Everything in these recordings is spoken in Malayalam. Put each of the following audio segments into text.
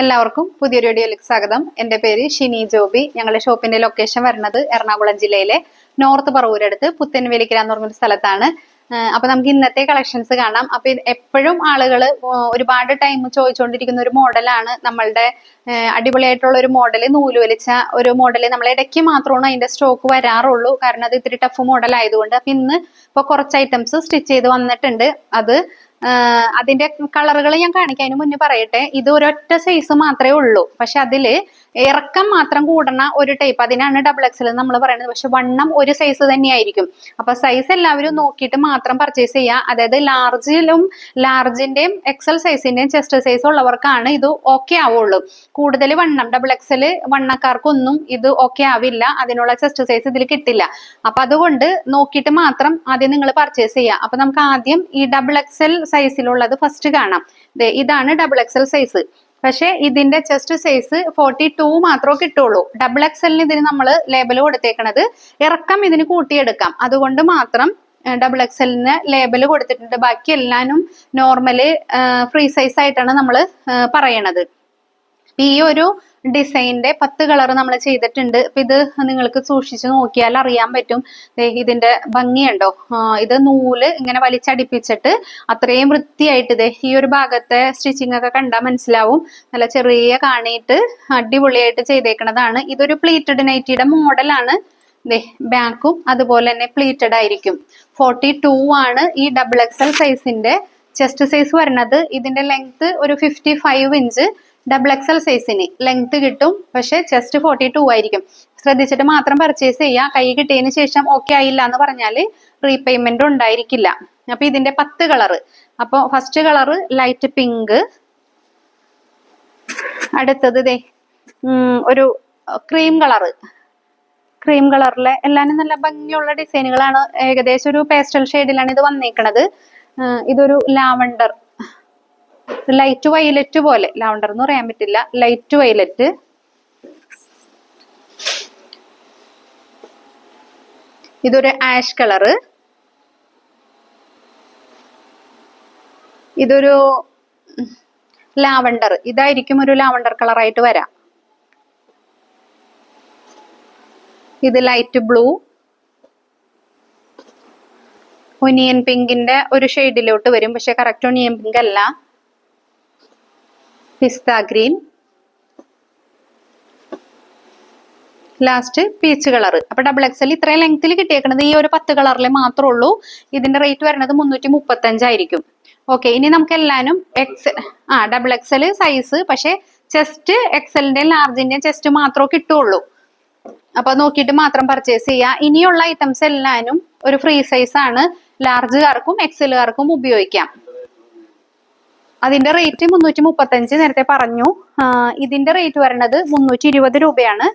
എല്ലാവർക്കും പുതിയൊരു വീഡിയോയിലേക്ക് സ്വാഗതം. എന്റെ പേര് ഷിനി ജോബി. ഞങ്ങളുടെ ഷോപ്പിന്റെ ലൊക്കേഷൻ വരുന്നത് എറണാകുളം ജില്ലയിലെ നോർത്ത് പറവൂരടുത്ത് പുത്തൻവേലിക്കര എന്ന് പറഞ്ഞൊരു സ്ഥലത്താണ്. അപ്പൊ നമുക്ക് ഇന്നത്തെ കളക്ഷൻസ് കാണാം. അപ്പൊ എപ്പോഴും ആളുകൾ ഒരുപാട് ടൈം ചോദിച്ചുകൊണ്ടിരിക്കുന്ന ഒരു മോഡലാണ് നമ്മളുടെ അടിപൊളിയായിട്ടുള്ള ഒരു മോഡൽ നൂൽ വലിച്ച ഒരു മോഡൽ നമ്മൾ ഇടയ്ക്ക് മാത്രമാണ് അതിന്റെ സ്റ്റോക്ക് വരാറുള്ളൂ. കാരണം അത് ഇത്തിരി ടഫ് മോഡൽ ആയതുകൊണ്ട്. അപ്പൊ ഇന്ന് ഇപ്പൊ കുറച്ച് ഐറ്റംസ് സ്റ്റിച്ച് ചെയ്ത് വന്നിട്ടുണ്ട്. അത് അതിന്റെ കളറുകൾ ഞാൻ കാണിക്കാൻ മുന്നേ പറയട്ടെ ഇത് ഒരൊറ്റ സൈസ് മാത്രമേ ഉള്ളൂ. പക്ഷെ അതിൽ ഇറക്കം മാത്രം കൂടണ ഒരു ടൈപ്പ് അതിനാണ് ഡബിൾ എക്സൽ നമ്മൾ പറയുന്നത് പക്ഷെ വണ്ണം ഒരു സൈസ് തന്നെയായിരിക്കും. അപ്പൊ സൈസ് എല്ലാവരും നോക്കിയിട്ട് മാത്രം പർച്ചേസ് ചെയ്യുക അതായത് ലാർജിലും ലാർജിന്റെയും എക്സൽ സൈസിന്റെയും ചെസ്റ്റ് സൈസ് ഉള്ളവർക്കാണ് ഇത് ഓക്കെ ആവുള്ളൂ. കൂടുതൽ വണ്ണം ഡബിൾ എക്സൽ വണ്ണക്കാർക്കൊന്നും ഇത് ഓക്കെ ആവില്ല. അതിനുള്ള ചെസ്റ്റ് സൈസ് ഇതിൽ കിട്ടില്ല. അപ്പൊ അതുകൊണ്ട് നോക്കിയിട്ട് മാത്രം ആദ്യം നിങ്ങൾ പർച്ചേസ് ചെയ്യുക അപ്പൊ നമുക്ക് ആദ്യം ഈ ഡബിൾ എക്സൽ സൈസിലുള്ളത് ഫസ്റ്റ് കാണാം. ഇതാണ് ഡബിൾ എക്സൽ സൈസ് പക്ഷെ ഇതിന്റെ ചെസ്റ്റ് സൈസ് ഫോർട്ടി ടു മാത്രമേ കിട്ടുള്ളൂ ഡബിൾ എക്സലിന് ഇതിന് നമ്മൾ ലേബൽ കൊടുത്തേക്കണത്. ഇറക്കം ഇതിന് കൂട്ടിയെടുക്കാം. അതുകൊണ്ട് മാത്രം ഡബിൾ എക്സലിന് ലേബൽ കൊടുത്തിട്ടുണ്ട്. ബാക്കി എല്ലാനും നോർമൽ ഫ്രീ സൈസ് ആയിട്ടാണ് നമ്മൾ പറയണത്. ഈ ഒരു ഡിസൈനിന്റെ പത്ത് കളർ നമ്മൾ ചെയ്തിട്ടുണ്ട്. അപ്പൊ ഇത് നിങ്ങൾക്ക് സൂക്ഷിച്ചു നോക്കിയാൽ അറിയാൻ പറ്റും. ഇതിന്റെ ഭംഗിയുണ്ടോ? ഇത് നൂൽ ഇങ്ങനെ വലിച്ചടിപ്പിച്ചിട്ട് അത്രയും വൃത്തിയായിട്ട് ഇതേ ഈ ഒരു ഭാഗത്തെ സ്റ്റിച്ചിങ് ഒക്കെ കണ്ടാൽ മനസ്സിലാവും. നല്ല ചെറിയ കാണിയിട്ട് അടിപൊളിയായിട്ട് ചെയ്തേക്കുന്നതാണ് ഇതൊരു പ്ലീറ്റഡ് നൈറ്റിയുടെ മോഡലാണ് ബാക്കും അതുപോലെ തന്നെ പ്ലീറ്റഡ് ആയിരിക്കും. ഫോർട്ടി ടു ആണ് ഈ ഡബിൾ എക്സൽ സൈസിന്റെ ചെസ്റ്റ് സൈസ് വരുന്നത് ഇതിന്റെ ലെങ്ത് ഒരു fifty five inch double XL സൈസിന് length കിട്ടും പക്ഷെ ചെസ്റ്റ് ഫോർട്ടി ടു ആയിരിക്കും. ശ്രദ്ധിച്ചിട്ട് മാത്രം പർച്ചേസ് ചെയ്യുക. കൈ കിട്ടിയതിന് ശേഷം ഓക്കെ ആയില്ല എന്ന് പറഞ്ഞാൽ റീപേയ്മെന്റ് ഉണ്ടായിരിക്കില്ല. അപ്പൊ ഇതിന്റെ പത്ത് കളറ് അപ്പൊ ഫസ്റ്റ് കളറ് ലൈറ്റ് പിങ്ക് അടുത്തത് ദേ ഒരു ക്രീം കളറ് ക്രീം കളറിലെ എല്ലാനും നല്ല ഭംഗിയുള്ള ഡിസൈനുകളാണ് ഏകദേശം ഒരു പേസ്റ്റൽ ഷെയ്ഡിലാണ് ഇത് വന്നേക്കണത്. ഇതൊരു ലാവണ്ടർ. ലൈറ്റ് വയലറ്റ് പോലെ. ലാവണ്ടർ എന്ന് പറയാൻ പറ്റില്ല. ലൈറ്റ് വയലറ്റ് ഇതൊരു ആഷ് കളറ് ഇതൊരു ലാവണ്ടർ. ഇതായിരിക്കും ഒരു ലാവണ്ടർ കളറായിട്ട് വരാം. ഇത് ലൈറ്റ് ബ്ലൂ ഒനിയൻ പിങ്കിന്റെ ഒരു ഷെയ്ഡിലോട്ട് വരും. പക്ഷെ കറക്റ്റ് ഒനിയൻ പിങ്ക് അല്ല. പിസ്ത ഗ്രീൻ. ലാസ്റ്റ് പീച്ച് കളർ അപ്പൊ ഡബിൾ എക്സൽ ഇത്രയും ലെങ്ത്തിൽ കിട്ടിയേക്കുന്നത് ഈ ഒരു പത്ത് കളറിൽ മാത്രമേ ഉള്ളൂ. ഇതിന്റെ റേറ്റ് വരുന്നത് മുന്നൂറ്റി മുപ്പത്തി അഞ്ചായിരിക്കും ഓക്കെ ഇനി നമുക്ക് എല്ലാവരും എക്സ് ആ ഡബിൾ എക്സൽ സൈസ് പക്ഷെ ചെസ്റ്റ് എക്സലിന്റെ ലാർജിന്റെയും ചെസ്റ്റ് മാത്രമേ കിട്ടുള്ളൂ. അപ്പൊ നോക്കിയിട്ട് മാത്രം പർച്ചേസ് ചെയ്യുക ഇനിയുള്ള ഐറ്റംസ് എല്ലാവരും ഒരു ഫ്രീ സൈസ് ആണ്. ലാർജുകാർക്കും എക്സലുകാർക്കും ഉപയോഗിക്കാം. അതിന്റെ റേറ്റ് മുന്നൂറ്റി മുപ്പത്തഞ്ച് നേരത്തെ പറഞ്ഞു. ഇതിന്റെ റേറ്റ് വരുന്നത് മുന്നൂറ്റി ഇരുപത് രൂപയാണ്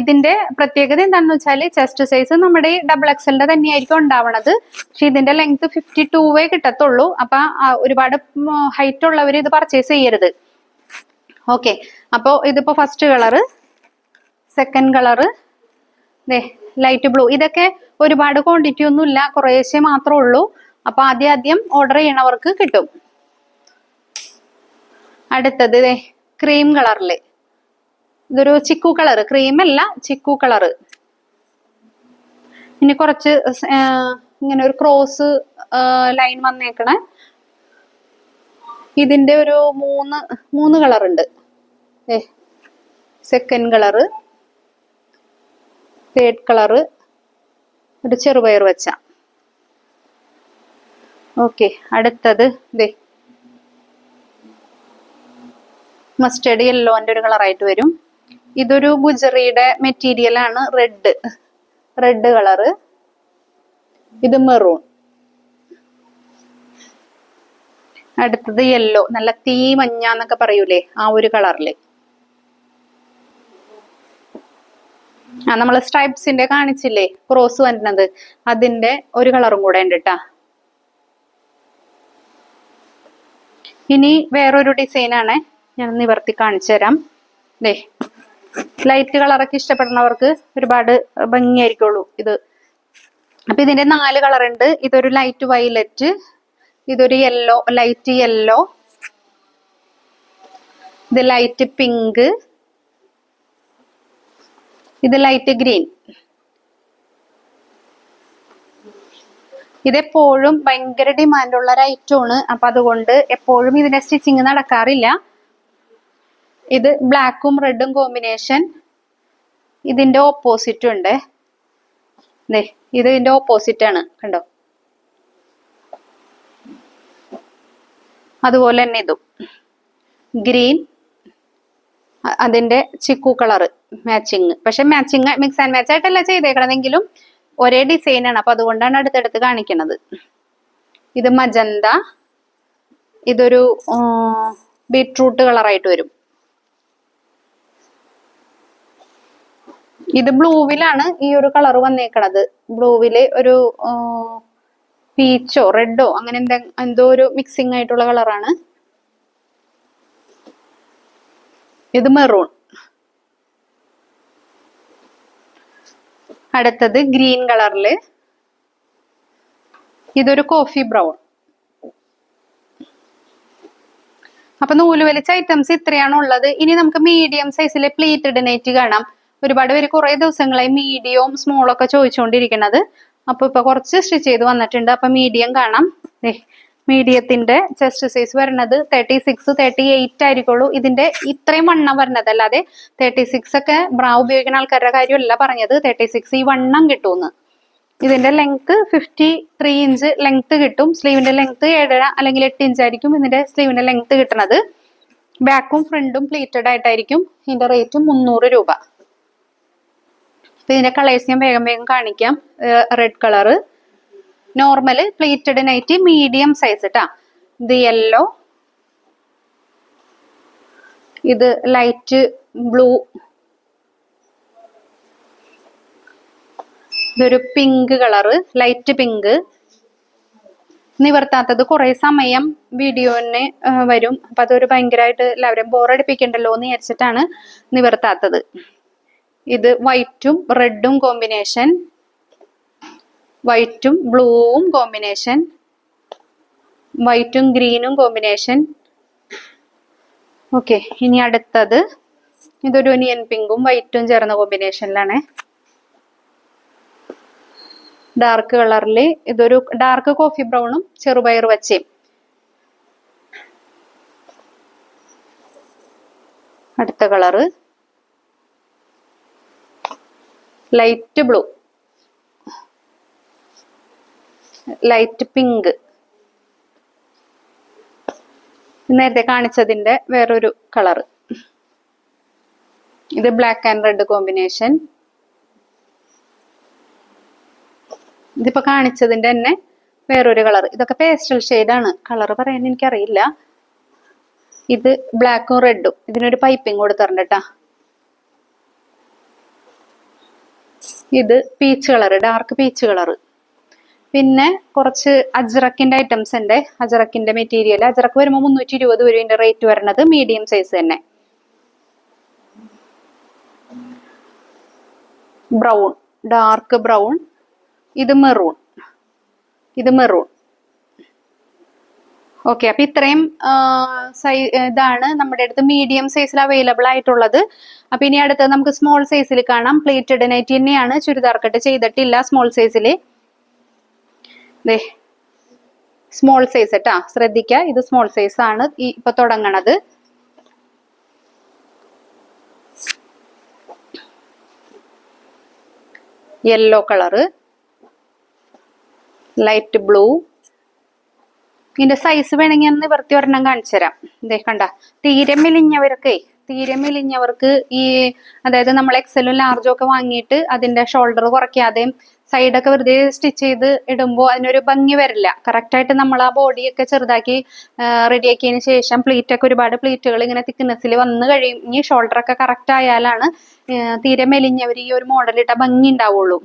ഇതിന്റെ പ്രത്യേകത എന്താണെന്ന് വെച്ചാൽ ചെസ്റ്റ് സൈസ് നമ്മുടെ ഡബിൾ എക്സലിന്റെ തന്നെയായിരിക്കും ഉണ്ടാവണത്. പക്ഷെ ഇതിന്റെ ലെങ്ത് ഫിഫ്റ്റി ടൂവേ കിട്ടത്തുള്ളൂ. അപ്പൊ ഒരുപാട് ഹൈറ്റ് ഉള്ളവർ ഇത് പർച്ചേസ് ചെയ്യരുത്. ഓക്കെ അപ്പോ ഇതിപ്പോ first colour second colour light blue ഇതൊക്കെ ഒരുപാട് ക്വാണ്ടിറ്റി ഒന്നും ഇല്ല കുറേശ്ശെ മാത്രമേ ഉള്ളൂ. അപ്പൊ ആദ്യം ആദ്യം ഓർഡർ ചെയ്യണവർക്ക് കിട്ടും. അടുത്തത് ദേ ക്രീം കളറിൽ ഇതൊരു ചിക്കു കളർ ക്രീം അല്ല ചിക്കു കളർ ഇനി കുറച്ച് ഇങ്ങനെ ഒരു ക്രോസ് ലൈൻ വന്നേക്കണേ. ഇതിന്റെ ഒരു മൂന്ന് മൂന്ന് കളർ ഉണ്ട്. ഏ സെക്കൻഡ് കളറ് തേർഡ് കളറ് ഒരു ചെറുപയർ വെച്ച. ഓക്കെ അടുത്തത് ദേ. മസ്റ്റേഡ് യെല്ലോന്റെ ഒരു കളറായിട്ട് വരും. ഇതൊരു ഗുജറിയുടെ മെറ്റീരിയൽ ആണ് റെഡ് റെഡ് കളറ്. ഇത് മെറൂൺ അടുത്തത് യെല്ലോ നല്ല തീ മഞ്ഞ എന്നൊക്കെ പറയൂലേ ആ ഒരു കളറിൽ. ആ നമ്മൾ സ്ട്രൈപ്സിന്റെ കാണിച്ചില്ലേ? ക്രോസ് വരുന്നത് അതിന്റെ ഒരു കളറും കൂടെ ഉണ്ട് കേട്ടാ ഇനി വേറൊരു ഡിസൈൻ ആണ് ഞാൻ നിവർത്തി കാണിച്ചു തരാം. ദേ ലൈറ്റ് കളറൊക്കെ ഇഷ്ടപ്പെടുന്നവർക്ക് ഒരുപാട് ഭംഗിയായിരിക്കുള്ളൂ ഇത്. അപ്പൊ ഇതിന്റെ നാല് കളർ ഉണ്ട്. ഇതൊരു ലൈറ്റ് വയലറ്റ് ഇതൊരു യെല്ലോ ലൈറ്റ് യെല്ലോ ഇത് ലൈറ്റ് പിങ്ക് ഇത് ലൈറ്റ് ഗ്രീൻ ഇതെപ്പോഴും ഭയങ്കര ഡിമാൻഡുള്ള ഒരു ഐറ്റമാണ് അപ്പൊ അതുകൊണ്ട് എപ്പോഴും ഇതിന്റെ സ്റ്റിച്ചിങ് നടക്കാറില്ല. ഇത് ബ്ലാക്കും റെഡും കോമ്പിനേഷൻ ഇതിന്റെ ഓപ്പോസിറ്റ് ഉണ്ട്. ഇത് ഇതിന്റെ ഓപ്പോസിറ്റ് ആണ് കണ്ടോ? അതുപോലെ തന്നെ ഇതും. ഗ്രീൻ അതിന്റെ ചിക്കു കളർ മാച്ചിങ് പക്ഷെ മാച്ചിങ് മിക്സ് ആൻഡ് മാച്ച് ആയിട്ടല്ല ചെയ്തേക്കണതെങ്കിലും ഒരേ ഡിസൈൻ ആണ്. അപ്പൊ അതുകൊണ്ടാണ് അടുത്തടുത്ത് കാണിക്കണത്. ഇത് മജന്ത ഇതൊരു ബീട്രൂട്ട് കളറായിട്ട് വരും. ഇത് ബ്ലൂവിലാണ് ഈ ഒരു കളർ വന്നേക്കണത്. ബ്ലൂവിൽ ഒരു പീച്ചോ റെഡോ അങ്ങനെ എന്തോ ഒരു മിക്സിംഗ് ആയിട്ടുള്ള കളറാണ് ഇത് മെറൂൺ അടുത്തത് ഗ്രീൻ കളറിൽ ഇതൊരു കോഫി ബ്രൗൺ അപ്പൊ നൂൽ വലിച്ച ഐറ്റംസ് ഇത്രയാണ് ഉള്ളത്. ഇനി നമുക്ക് മീഡിയം സൈസിലെ പ്ലീറ്റഡ് നെറ്റ് കാണാം. ഒരുപാട് പേര് കുറെ ദിവസങ്ങളായി മീഡിയവും സ്മോളും ഒക്കെ ചോദിച്ചുകൊണ്ടിരിക്കുന്നത് അപ്പൊ ഇപ്പൊ കുറച്ച് സ്റ്റിച്ച് ചെയ്ത് വന്നിട്ടുണ്ട്. അപ്പൊ മീഡിയം കാണാം. മീഡിയത്തിന്റെ ചെസ്റ്റ് സൈസ് വരുന്നത് തേർട്ടി സിക്സ് തേർട്ടി എയ്റ്റ് ആയിരിക്കുള്ളൂ. ഇതിന്റെ ഇത്രയും വണ്ണം വരുന്നത്. അല്ലാതെ തേർട്ടി സിക്സ് ഒക്കെ ബ്രാ ഉപയോഗിക്കുന്ന ആൾക്കാരുടെ കാര്യമല്ല പറഞ്ഞത്. തേർട്ടി സിക്സ് ഈ വണ്ണം കിട്ടുമെന്ന്. ഇതിന്റെ length fifty three inch length കിട്ടും. സ്ലീവിന്റെ ലെങ്ത് ഏഴര അല്ലെങ്കിൽ എട്ട് ഇഞ്ച് ആയിരിക്കും ഇതിന്റെ സ്ലീവിന്റെ ലെങ്ത് കിട്ടുന്നത്. ബാക്കും ഫ്രണ്ടും പ്ലീറ്റഡ് ആയിട്ടായിരിക്കും. ഇതിന്റെ റേറ്റ് മുന്നൂറ് രൂപ. ഇതിന്റെ കളേഴ്സ് ഞാൻ വേഗം വേഗം കാണിക്കാം. Red colour normal pleated nighty medium size ട്ടാ ഇത് യെല്ലോ ഇത് ലൈറ്റ് ബ്ലൂ ഇതൊരു പിങ്ക് കളറ് ലൈറ്റ് പിങ്ക് നിവർത്താത്തത് കുറെ സമയം വീഡിയോന് വരും. അപ്പൊ അതൊരു ഭയങ്കരമായിട്ട് എല്ലാവരും ബോറടിപ്പിക്കണ്ടല്ലോ എന്ന് വിചാരിച്ചിട്ടാണ് നിവർത്താത്തത്. ഇത് വൈറ്റും റെഡും കോമ്പിനേഷൻ വൈറ്റും ബ്ലൂവും കോമ്പിനേഷൻ. വൈറ്റും ഗ്രീനും കോമ്പിനേഷൻ. ഓക്കെ ഇനി അടുത്തത്. ഇതൊരു ഒനിയൻ പിങ്കും വൈറ്റും ചേർന്ന കോമ്പിനേഷനിലാണ്. ഡാർക്ക് കളറിൽ ഇതൊരു ഡാർക്ക് കോഫി ബ്രൗണും ചെറുപയർ വച്ചയും അടുത്ത colour. Light blue. Light pink. നേരത്തെ കാണിച്ചതിന്റെ വേറൊരു കളറ് ഇത് ബ്ലാക്ക് ആൻഡ് റെഡ് കോമ്പിനേഷൻ. ഇതിപ്പോ കാണിച്ചതിന്റെ തന്നെ വേറൊരു കളർ. ഇതൊക്കെ പേസ്റ്റൽ ആണ് കളർ പറയാൻ എനിക്കറിയില്ല. ഇത് ബ്ലാക്കും റെഡും. ഇതിനൊരു പൈപ്പിംഗ് കൊടുത്തിട്ടുണ്ട് ഇത് peach colour dark peach colour പിന്നെ കുറച്ച് അജ്രക്കിന്റെ ഐറ്റംസ് ഉണ്ട്. അജ്രക്കിന്റെ മെറ്റീരിയൽ അജ്രക്ക് വരുമ്പോൾ മുന്നൂറ്റി ഇരുപത് ഇതിന്റെ റേറ്റ് വരുന്നത് മീഡിയം സൈസ് തന്നെ. ബ്രൗൺ ഡാർക്ക് ബ്രൗൺ ഇത് മെറൂൺ ഇത് മെറൂൺ ഓക്കെ അപ്പൊ ഇത്രയും സൈ ഇതാണ് നമ്മുടെ അടുത്ത് മീഡിയം സൈസിൽ അവൈലബിൾ ആയിട്ടുള്ളത്. അപ്പൊ ഇനി അടുത്തത് നമുക്ക് സ്മോൾ സൈസിൽ കാണാം. പ്ലേറ്റഡ് നൈറ്റ് തന്നെയാണ്. ചുരിദാർ കട്ട് ചെയ്തിട്ടില്ല സ്മോൾ സൈസിൽ ദേ സ്മോൾ സൈസ് കേട്ടാ ശ്രദ്ധിക്ക ഇത് സ്മോൾ സൈസ് ആണ്. ഈ ഇപ്പൊ തുടങ്ങണത്. യെല്ലോ കളറ് ലൈറ്റ് ബ്ലൂ ഇതിന്റെ സൈസ് വേണമെങ്കിൽ ഒന്ന് നിവർത്തി ഒരെണ്ണം കാണിച്ചു തരാം. ഇതേ കണ്ട. തീരെ മെലിഞ്ഞവർക്ക് തീരെ മെലിഞ്ഞവർക്ക് ഈ അതായത് നമ്മൾ എക്സലും ലാർജും ഒക്കെ വാങ്ങിയിട്ട് അതിന്റെ ഷോൾഡർ കുറയ്ക്കാതെയും സൈഡൊക്കെ വെറുതെ സ്റ്റിച്ച് ചെയ്ത് ഇടുമ്പോൾ അതിനൊരു ഭംഗി വരില്ല. കറക്റ്റ് ആയിട്ട് നമ്മൾ ആ ബോഡിയൊക്കെ ചെറുതാക്കി റെഡിയാക്കിയതിന് ശേഷം പ്ലീറ്റൊക്കെ ഒരുപാട് പ്ലീറ്റുകൾ ഇങ്ങനെ തിക്നെസ്സിൽ വന്ന് ഇനി ഷോൾഡർ ഒക്കെ കറക്റ്റ് ആയാലാണ് തീരെ മെലിഞ്ഞവർ ഈ ഒരു മോഡൽ ഇട്ട ഭംഗി ഉണ്ടാവുള്ളൂ.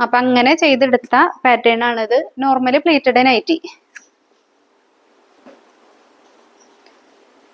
അപ്പൊ അങ്ങനെ ചെയ്തെടുത്ത പാറ്റേൺ ആണിത്. നോർമലി പ്ലേറ്റഡ് നൈറ്റി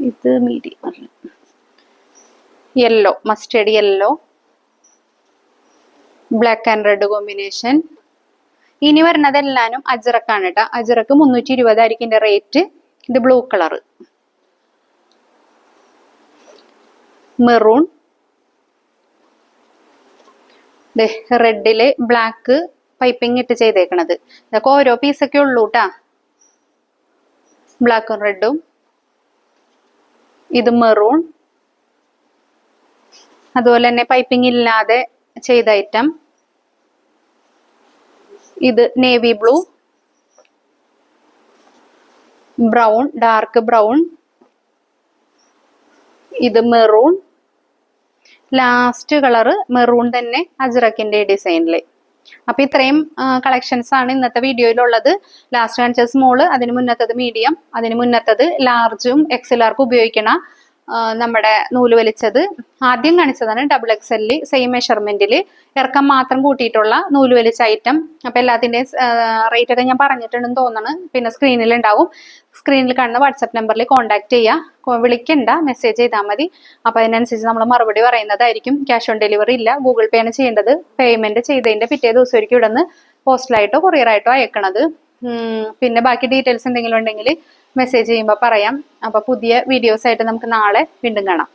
ഇത് medium yellow mustard yellow black and red combination ഇനി വരുന്നത് എല്ലാനും അജറക്കാണ് കേട്ടോ അജറക്ക് മുന്നൂറ്റി ഇരുപതായിരിക്കും ഇതിന്റെ റേറ്റ് ഇത് ബ്ലൂ കളർ മെറൂൺ റെഡിൽ ബ്ലാക്ക് പൈപ്പിംഗ് ഇട്ട് ചെയ്തേക്കണത്. ഇതൊക്കെ ഓരോ പീസൊക്കെ ഉള്ളൂ കേട്ടാ ബ്ലാക്കും റെഡും ഇത് മെറൂൺ അതുപോലെ തന്നെ പൈപ്പിംഗ് ഇല്ലാതെ ചെയ്ത ഐറ്റം ഇത് navy blue brown dark brown ഇത് മെറൂൺ ലാസ്റ്റ് കളറ് മെറൂൺ തന്നെ അജ്രക്കിന്റെ ഡിസൈനിൽ അപ്പൊ ഇത്രയും കളക്ഷൻസ് ആണ് ഇന്നത്തെ വീഡിയോയിലുള്ളത് ലാസ്റ്റ് കാണിച്ച സ്മോൾ അതിന് മുന്നത്തത് മീഡിയം അതിന് മുന്നത്തത് ലാർജും എക്സലാർക്കും ഉപയോഗിക്കണ നമ്മുടെ നൂൽ വലിച്ചത്. ആദ്യം കാണിച്ചതാണ് ഡബിൾ എക്സ് എല്ലിൽ സെയിം മെഷർമെന്റിൽ ഇറക്കം മാത്രം കൂട്ടിയിട്ടുള്ള നൂൽ വലിച്ച ഐറ്റം അപ്പൊ എല്ലാത്തിന്റെയും റേറ്റ് ഒക്കെ ഞാൻ പറഞ്ഞിട്ടുണ്ടെന്ന് തോന്നുന്നു പിന്നെ സ്ക്രീനിൽ ഉണ്ടാവും സ്ക്രീനിൽ കാണുന്ന വാട്സപ്പ് നമ്പറിൽ കോൺടാക്ട് ചെയ്യുക വിളിക്കണ്ട. മെസ്സേജ് ചെയ്താൽ മതി. അപ്പൊ അതിനനുസരിച്ച് നമ്മൾ മറുപടി പറയുന്നതായിരിക്കും. ക്യാഷ് ഓൺ ഡെലിവറി ഇല്ല. ഗൂഗിൾ പേ ആണ് ചെയ്യേണ്ടത്. പേയ്മെന്റ് ചെയ്തതിന്റെ പിറ്റേ ദിവസം ദിവസമായിരിക്കും നിന്ന് പോസ്റ്റലായിട്ടോ കൊറിയറായിട്ടോ അയക്കണത്. പിന്നെ ബാക്കി ഡീറ്റെയിൽസ് എന്തെങ്കിലും ഉണ്ടെങ്കിൽ മെസ്സേജ് ചെയ്യുമ്പോൾ പറയാം. അപ്പോൾ പുതിയ വീഡിയോസ് ആയിട്ട് നമുക്ക് നാളെ വീണ്ടും കാണാം.